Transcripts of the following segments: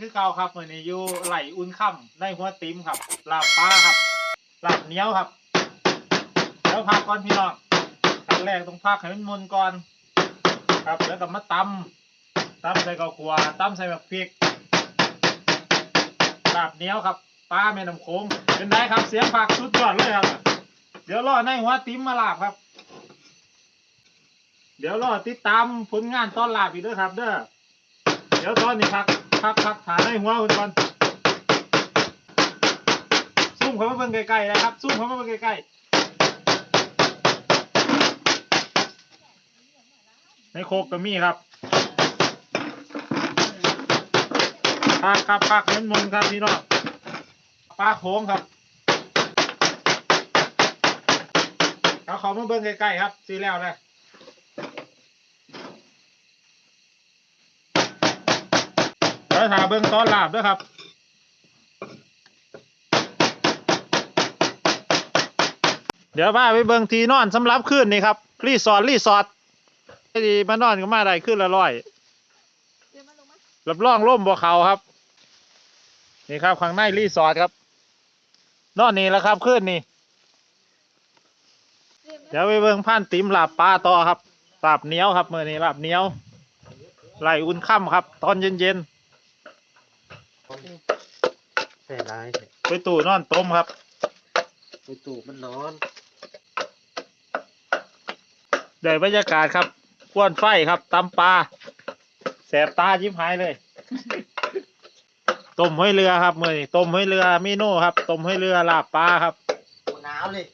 คือเก่าครับมือนี้อยู่ไหลอุ่นค่ำในหัวติ๋มครับลาบปลาครับลาบเหนียวครับแล้วพักก่อนพี่น้องขั้นแรกต้องพักให้มันมุนก่อน ครับแล้วก็มาตำตำใส่ข้าวคั่วตำใส่แบบพริกลาบเหนียวครับปลาแม่น้ำโขงเป็นไงครับเสียงผักสุดยอดเลยครับ เดี๋ยวรอในหัวติ๋มมาลาบครับ เดี๋ยวรอติดตามผลงานตอนลาบอีกด้วยครับ เด้อเดี๋ยวตอนนี้พัก พักพักถ่ายในหัวคุณก่อนซุ่มเขามาเบิ่งใกล้ๆนะครับซุ่มเขามาเบิ่งใกล้ๆในโคกก็มีครับพักครับพักเน้นมนครับพี่น้องปลาโขงครับเอาเขามาเบิ่งใกล้ๆครับสีแล้วนะ แล้วถาเบิ้งตอนลาบด้วยครับเดี๋ยวว่าไปเบิ้งทีนอนสำหรับคืนนี่ครับ รีสอร์ทรีสอร์ทไอ้ดีมานอนก็มาได้ขึ้นละร้อยเดี๋ยวมาลงมารับรองร่มบ่เขาครับ นี่ครับข้างในรีสอร์ทครับ นอนนี่แหล้วครับคืนนี่ เดี๋ยวไปเบิ้งผ่านติ๋มลาบปลาต่อครับหลาบเหนียวครับเมื่อนี้ลาบเหนียวไหลอุ่นค่ำครับ ตอนเย็นแส่ร้ายๆไปตู่นอนต้มครับ ไปตู่มันร้อนได้บรรยากาศครับควนไฟครับตำปลาแสบตายิ้มหายเลย ต้มห้อยเรือครับมือนี้ต้มห้อยเรือเมนูครับต้มห้อยเรือลาบปลาครับหนาวเลย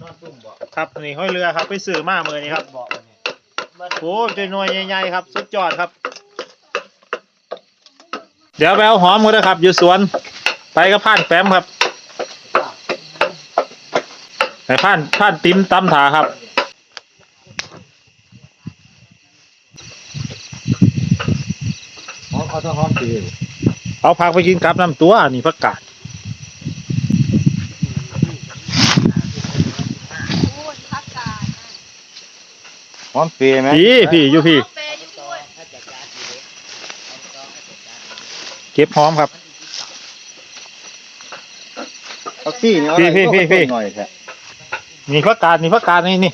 นอนตุ่มบ่ครับนี่ห้อยเรือครับ ไปซื้อมามือนี้ครับบ่เนี่ยมันโอ้จะหน่วยใหญ่ๆครับ สุดยอดครับ เดี๋ยวไปเอาหอมกันนะครับ อยู่สวน ไปกับผ่านแปมครับไปผ่านผ่านติ้มตำถาครับหอมเอาถ้าหอมตีเอาผักไปกินกับน้ำตัวนี่ผักกาดโอ้ยพักกาดหอมปีไหมพี่พี่อยู่พี่เปย์อยู่ด้วยเก็บหอมครับ เอาพี่เนี่ยพี่พี่พี่พี่ หน่อยแท้นี่ผักกาดนี่ผักกาดนี่นี่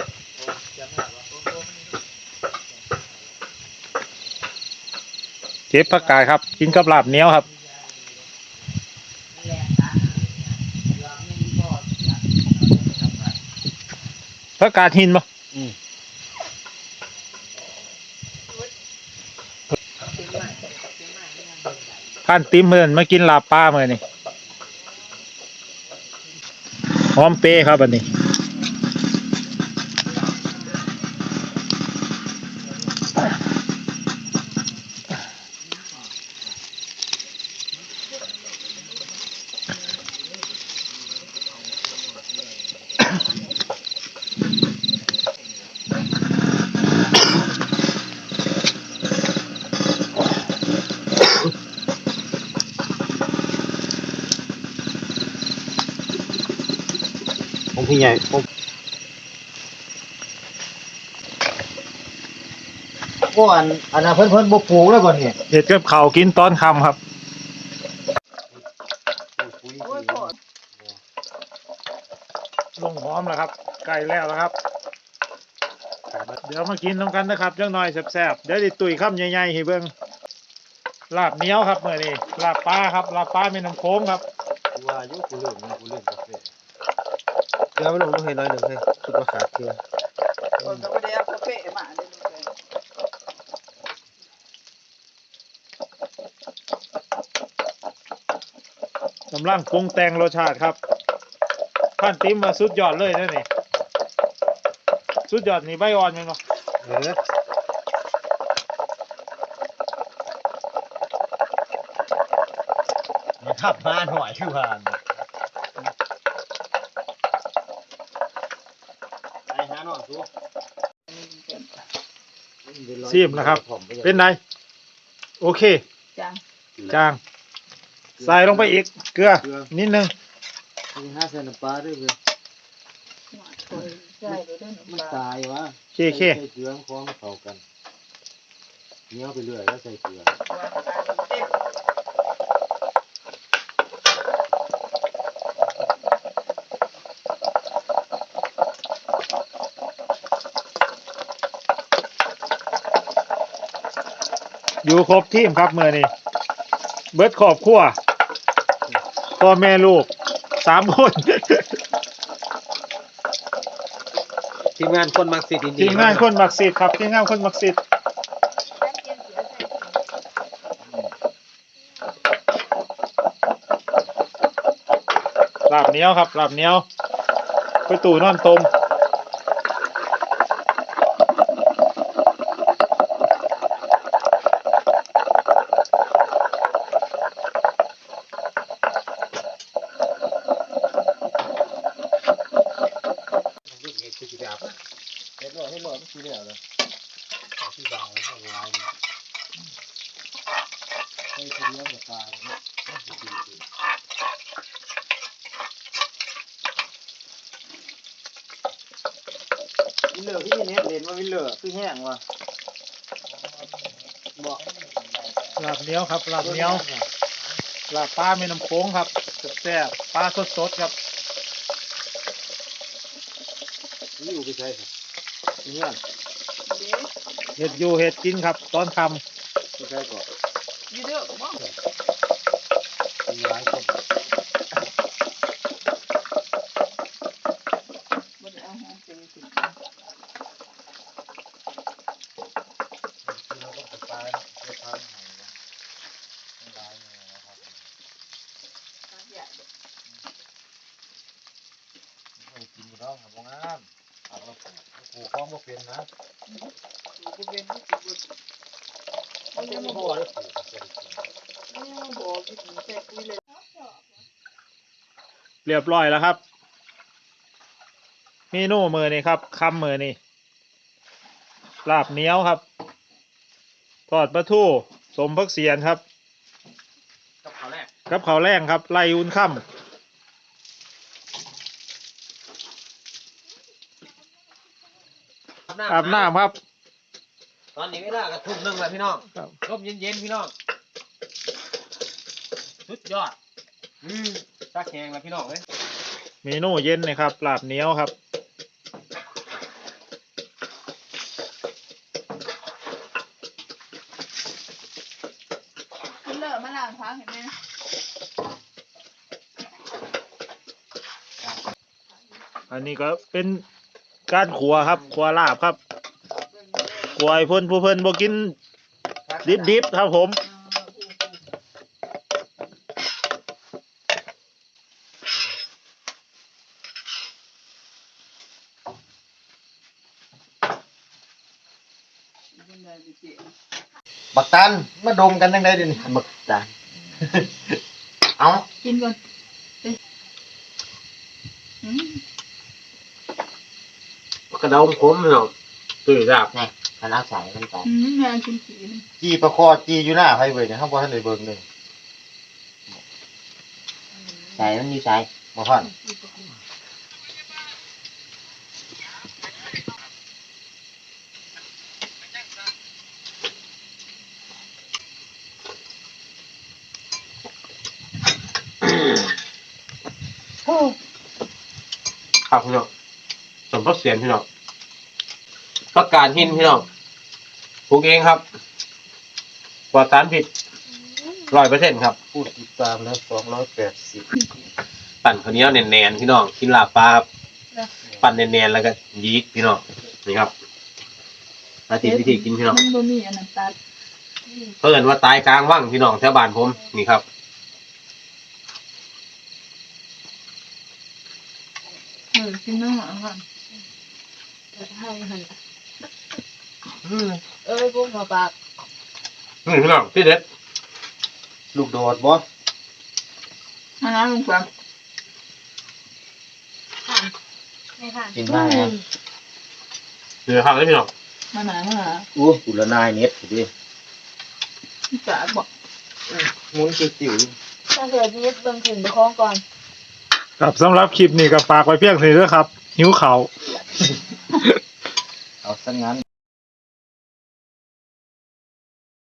เก็บผักกาดครับ กินกับลาบเหนียวครับผักกาดหินปะอืมผ่านติมเมือนมากินลาบปลาเมื่อนี่ หอมเป้ครับอันนี้ ผมพี่ใหญ่ผมโอ้อันอันนั้นเพิ่นเพิ่นบ่ปลูกแล้วบ่เนี่ยเห็ดกับเขาวกินตอนค่ำครับโอ้ยพอลงหอมแล้วครับใกล้แล้วแล้วครับ เดี๋ยวมากินน้ำกันนะครับจังหน่อยแซ่บๆเดี๋ยวดิตุยข้ามใหญ่ๆให้เบิ่งลาบเหนียวครับเมื่อนี้ลาบปลาครับลาบปลาแม่น้ำโค้งครับว่าอยู่กูเลิกมันกูเลิกกาแฟ เกลือไม่ลงต้องให้น้อยหนึ่งให้คิดว่าขาดเกลือคนก็ไม่ได้เอากาแฟมาเดี๋ยวนี้เลยกำลังปรุงแต่งรสชาติครับท่านติ้มมาสุดยอดเลยนะนี่สุดยอดนี่ใบอ่อนแมั้งเนาะเอออย่าทับมาหน่อยคือว่าไปหาห นอยสู้ซีมนะครับ เป็นไงโอเค จ้ะจางใส่ลงไปอีก เกลือ นิดนึงมีห้าใส่น้ำปลาด้วยเว้ยใช่เดี๋ยวได้มันน้ำปลาตายวะเคเค ใส่เกลือคล้องเขากันเนี้ยไปเรื่อยแล้วใส่เกลือเต็ม อยู่ครบทีมครับเมื่อนี้เบิดครอบครัวพ่อแม่ลูกสามคน ทีมงานคนมักสิทธิ์ดีๆทีมงานคนมักสิทธิ์ครับทีมงานคนมักสิทธิ์แล้วเตรียมเสือใส่ถุงลาบเหนียวครับลาบเหนียวไปตู่นอนตม ลูก เอกคือสิแบบเฮ็ดหน่อยให้หน่อยมันคือแล้วเลยที่บางไว้ข้างล่างนี่ให้ทีเลี้ยงกับตายเนี่ยมันสิกินสิวิลเลอร์ที่นี่เน็ตเล่นว่าวิลเลอร์คือแห้งว่ะบอกลาบเหนียวครับลาบเหนียวลาบปลาแม่น้ำโขงครับแซ่บปลาสดๆครับ นี่ อยู่ไปใช่สิเงี้ยเดี๋ยวเห็ดอยู่เห็ดกินครับ ตอนคไปใช่ก่อนอยู่เด้อบ่มีหลายคนบ่ได้เอาหอมเจอสิเราต้องไปตายไปทางไหนวะไม่ได้เลยนะครับตาใหญ่ไม่กินอยู่แล้วครับบ่งามเอาเราปลู กปลูกข้องบ่เป็นนะอยู่บ่เป็นที่สิบ่มันจะมาบ่ได้ปลูกจะได้กินนี่มันบอกที่ถึงแท้คุยเลยเรียบร้อยแล้วครับเมนูมือนี่ครับคำมือนี่ลาบเหนียวครับ ทอดปลาทูสมพักเสียนครับ กับข้าวแรกกับข้าวแรงครับไล่อุ่นค่ำ อาบน้ำครับ ตอนนี้เวลากระทุ่มหนึงแล้วพี่น้องครับลมเย็นๆพี่น้องสุดยอด อืมซักแหงแล้วพี่น้องเอ้ยเมนูเย็นนะครับลาบเหนียวครับคุณเลิกมาล้างพักเห็นไหมอันนี้ก็เป็น การขัวครับขัวลาบครับขัวให้เพิ่นผู้เพิ่นบ่กิน ดิบๆครับผมเป็นได้ดิเจ๊บักตันมาดมกันจังได๋เดี๋ยวนี้บักตัน เอากินก่อน เอ้ยอืมกระเดาขมพี่น้องตุ้ยราบมันเอาใส่มันไปอืมแม่กินสีนี่จีประคอจีอยู่หน้าไผเว้ยเนี่ยเฮาบ่ทันได้เบิ่งเลยใส่มันอยู่ใส่บ่ทันครับพี่น้องสม ทบเสียนพี่น้องประกาศหินพี่น้องปลูกเองครับปลอดสารพิษร้อยเปอร์เซ็นต์ครับ พูดติดตามแล้วสองร้อยแปดสิบปั่นข้าวเหนียวแน่นๆพี่น้องกินลาบปลาครับปั่นแน่นๆแล้วก็ยีกพี่น้องนี่ครับอาทิตย์วิธีกินพี่น้องมันบ่มีอันนั้นตัดเพิ่นว่าตายกลางว่างพี่น้องแถวบ้านผมนี่ครับเออกินน้ำหวาน ห้หันเอ้ยกุ้งหัวปากนี่พี่น้องพี่เด็ดลูกโดดบ่อันนั้นลุงปังไม่ค่ะกินได้ครับเหลือครับเลยพี่น้องมาหนามาหนาอู้กุลนายเน็ตสิดิจ๋าบอกมุนจิ๋วถ้าเกิดยึดเบิ่งถึงไปคล้องก่อนครับสำหรับคลิปนี้ก็ฝากไว้เพียงเท่านี้ครับ หิวเขาวเอาซะงั้น